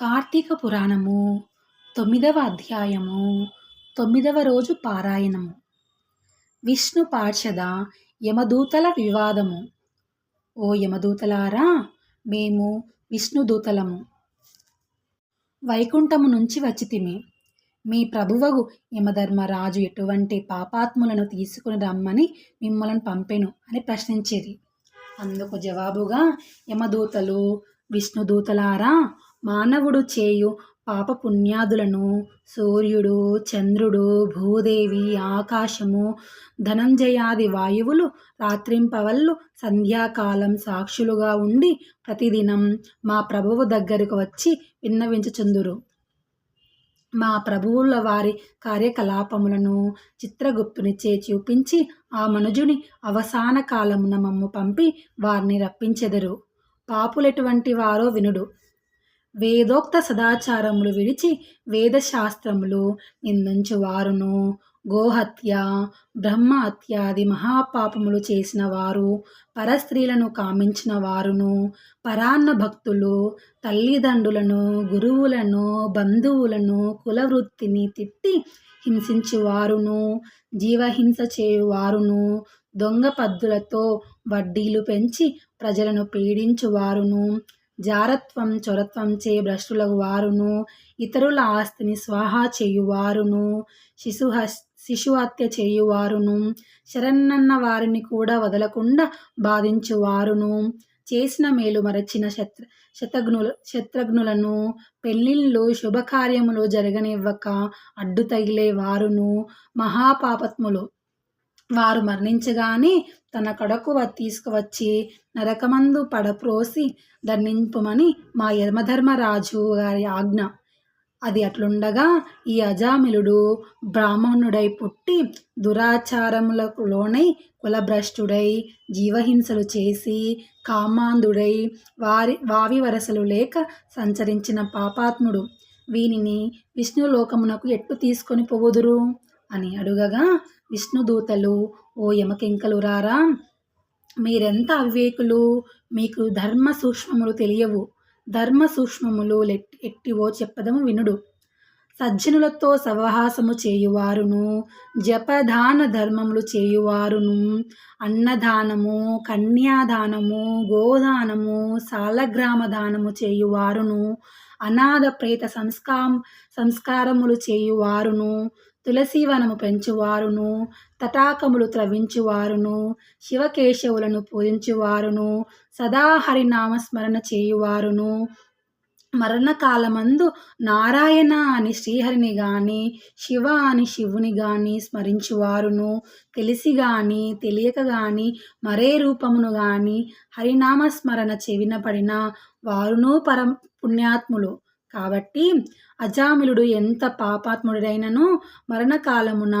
కార్తీక పురాణము తొమ్మిదవ అధ్యాయము తొమ్మిదవ రోజు పారాయణము. విష్ణు పార్షద యమదూతల వివాదము. ఓ యమదూతలారా మేము విష్ణుదూతలము వైకుంఠము నుంచి వచ్చితిమి. మీ ప్రభువగు యమధర్మరాజు ఎటువంటి పాపాత్ములను తీసుకుని రమ్మని మిమ్మల్ని పంపెను అని ప్రశ్నించేది. అందుకు జవాబుగా యమదూతలు విష్ణుదూతలారా మానవుడు చేయు పాపపుణ్యాదులను సూర్యుడు చంద్రుడు భూదేవి ఆకాశము ధనంజయాది వాయువులు రాత్రింపవల్లు సంధ్యాకాలం సాక్షులుగా ఉండి ప్రతిదినం మా ప్రభువు దగ్గరకు వచ్చి విన్నవించుచుందురు. మా ప్రభువుల వారి కార్యకలాపములను చిత్రగుప్తునిచే చూపించి ఆ మనుజుని అవసాన కాలమున మమ్ము పంపి వారిని రప్పించెదరు. పాపులెటువంటి వారో వినుడు. వేదోక్త సదాచారములు విడిచి వేదశాస్త్రములు నిందించు వారును. గోహత్య బ్రహ్మ హత్యాది మహాపాపములు చేసిన వారు పరస్త్రీలను కామించిన వారును పరాన్న భక్తులు తల్లిదండ్రులను గురువులను బంధువులను కులవృత్తిని తిట్టి హింసించువారును జీవహింస చేయువారును దొంగ పద్దులతో వడ్డీలు పెంచి ప్రజలను పీడించువారును జారత్వం చొరత్వం చే భ్రష్టులకు వారును. ఇతరుల ఆస్తిని స్వాహా చేయువారును. శిశుహ శిశుహత్య చేయువారును. శరణన్న వారిని కూడా వదలకుండా బాధించువారును. చేసిన మేలు మరచిన శత్ర శతఘ్నుల శత్రుఘ్నులను పెళ్ళిళ్ళు శుభకార్యములు జరగనివ్వక అడ్డు తగిలే వారును మహాపాపత్ములు వారు మరణించగానే తన కడకు తీసుకువచ్చి నరకమందు పడప్రోసి దండింపుమని మా యమధర్మరాజు గారి ఆజ్ఞ. అది అట్లుండగా ఈ అజామిలుడు బ్రాహ్మణుడై పుట్టి దురాచారములకు లోనై కులభ్రష్టుడై జీవహింసలు చేసి కామాంధుడై వారి వావి వరసలు లేక సంచరించిన పాపాత్ముడు. వీనిని విష్ణులోకమునకు ఎట్టు తీసుకొని పోవుదురు? అని అడుగగా విష్ణుదూతలు ఓ యమకింకలు రారా? మీరెంత అవివేకులు? మీకు ధర్మ సూక్ష్మములు తెలియవు. ధర్మ సూక్ష్మములు ఎట్టివో చెప్పదము వినుడు. సజ్జనులతో సవహాసము చేయువారును జపదాన ధర్మములు చేయువారును. అన్నదానము కన్యాదానము గోదానము సాలగ్రామ దానము చేయువారును. అనాథ ప్రేత సంస్కా సంస్కారములు చేయువారును. తులసీవనము పెంచువారును తటాకములు త్రవించువారును శివకేశవులను పూజించువారును సదా హరినామస్మరణ చేయువారును. మరణకాలమందు నారాయణ అని శ్రీహరిని గాని శివ అని శివుని గాని స్మరించువారును. తెలిసి గాని తెలియక గాని మరే రూపమును గాని హరినామస్మరణ చెవిన పడిన వారును పరం పుణ్యాత్ములు. కాబట్టి అజామిలుడు ఎంత పాపాత్ముడైనను మరణకాలమున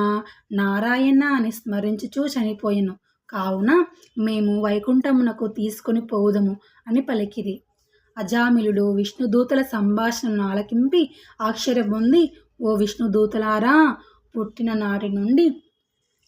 నారాయణ అని స్మరించుచూ చనిపోయెను. కావున మేము వైకుంఠమునకు తీసుకొని పోదము అని పలికిరి. అజామిలుడు విష్ణుదూతల సంభాషణను ఆలకింపి ఆశ్చర్యపొంది ఓ విష్ణుదూతలారా పుట్టిన నాటి నుండి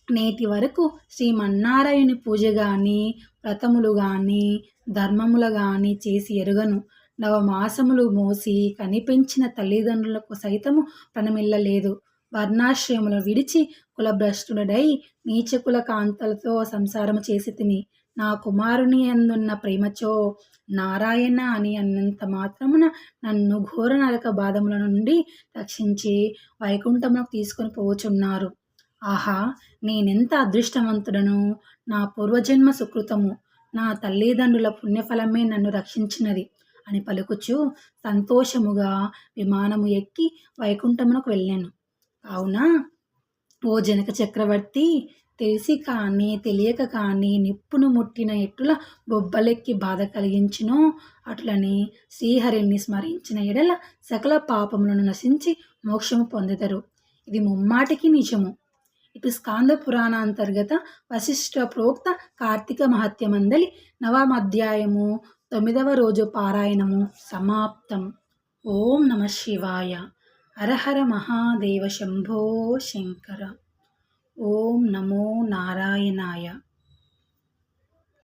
నేటి వరకు శ్రీమన్నారాయణ పూజ కానీ వ్రతములు కానీ ధర్మములు కానీ చేసి ఎరుగను. నవమాసములు మోసి కనిపించిన తల్లిదండ్రులకు సైతము పనమిల్లలేదు. వర్ణాశ్రయములు విడిచి కులభ్రష్టుడై నీచకుల కాంతలతో సంసారము చేసి తిని నా కుమారుని అందున్న ప్రేమచో నారాయణ అని అన్నంత మాత్రమున నన్ను ఘోర నరక బాధముల నుండి రక్షించి వైకుంఠములకు తీసుకొని పోచున్నారు. ఆహా నేనెంత అదృష్టవంతుడను? నా పూర్వజన్మ సుకృతము. నా తల్లిదండ్రుల పుణ్యఫలమే నన్ను రక్షించినది. అని పలుకుచు సంతోషముగా విమానము ఎక్కి వైకుంఠమునకు వెళ్ళాను. కావున ఓ జనక చక్రవర్తి తెలిసి కానీ తెలియక కానీ నిప్పును ముట్టిన ఎట్టుల బొబ్బలెక్కి బాధ కలిగించునో అట్లని శ్రీహరిని స్మరించిన ఎడల సకల పాపములను నశించి మోక్షము పొందెదరు. ఇది ముమ్మాటికి నిజము. ఇటు స్కాంద పురాణ అంతర్గత వశిష్ఠ ప్రోక్త కార్తీక మహత్యమందలి నవమధ్యాయము తొమ్మిదవ రోజు పారాయణము సమాప్తం. ఓం నమ శివాయ. హరహర మహాదేవ శంభో శంకర. ఓం నమో నారాయణాయ.